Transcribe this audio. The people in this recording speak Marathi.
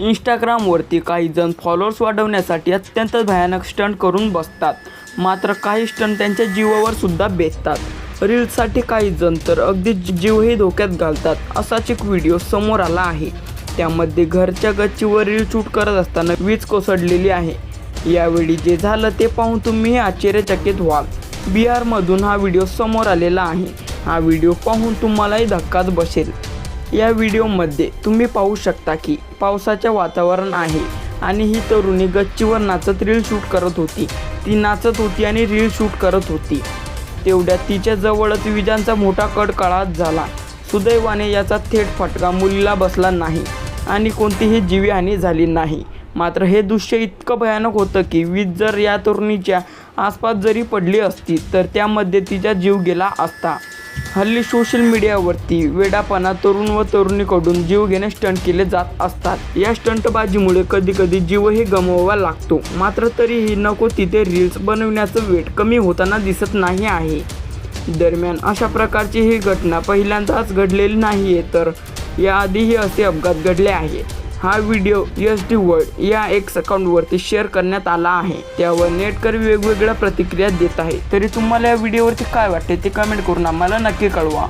इंस्टाग्रामवरती काही जण फॉलोअर्स वाढवण्यासाठी अत्यंत भयानक स्टंट करून बसतात. मात्र काही स्टंट त्यांच्या जीवावर सुद्धा बेचतात रील्ससाठी काही जण तर अगदी जीवही धोक्यात घालतात असाच एक व्हिडिओ समोर आला आहे. त्यामध्ये घरच्या गच्चीवर रील शूट करत असताना वीज कोसळलेली आहे. यावेळी जे झालं ते पाहून तुम्हीही आश्चर्यचकित व्हाल. बिहारमधून हा व्हिडिओ समोर आलेला आहे. हा व्हिडिओ पाहून तुम्हालाही धक्काच बसेल. या व्हिडिओमध्ये तुम्ही पाहू शकता की पावसाचे वातावरण आहे आणि ही तरुणी गच्चीवर नाचत रील शूट करत होती. ती नाचत होती आणि रील शूट करत होती. तेवढ्यात तिच्या जवळच विजांचा मोठा कडकडाट झाला. सुदैवाने याचा थेट फटका मुलीला बसला नाही आणि कोणतीही जीविहानी झाली नाही. मात्र हे दृश्य इतकं भयानक होतं की वीज जर या तरुणीच्या आसपास जरी पडली असती तर त्यामध्ये तिचा जीव गेला असता. हल्ली सोशल मीडियावरती वेडापणा तरुण व तरुणीकडून जीव घेणे स्टंट केले जात असतात. या स्टंटबाजीमुळे कधी कधी जीवही गमवावा लागतो. मात्र तरीही नको तिथे रील्स बनवण्याचं वेट कमी होताना दिसत नाही आहे. दरम्यान अशा प्रकारची ही घटना पहिल्यांदाच घडलेली नाही आहे तर याआधीही असे अपघात घडले आहेत. हा व्हिडिओ एस डी वर्ल्ड या एक्स अकाउंटवरती शेअर करण्यात आला आहे. त्यावर नेटकर वेगवेगळ्या प्रतिक्रिया देत आहे. तरी तुम्हाला या व्हिडिओवरती काय वाटते ते कमेंट करून आम्हाला नक्की कळवा.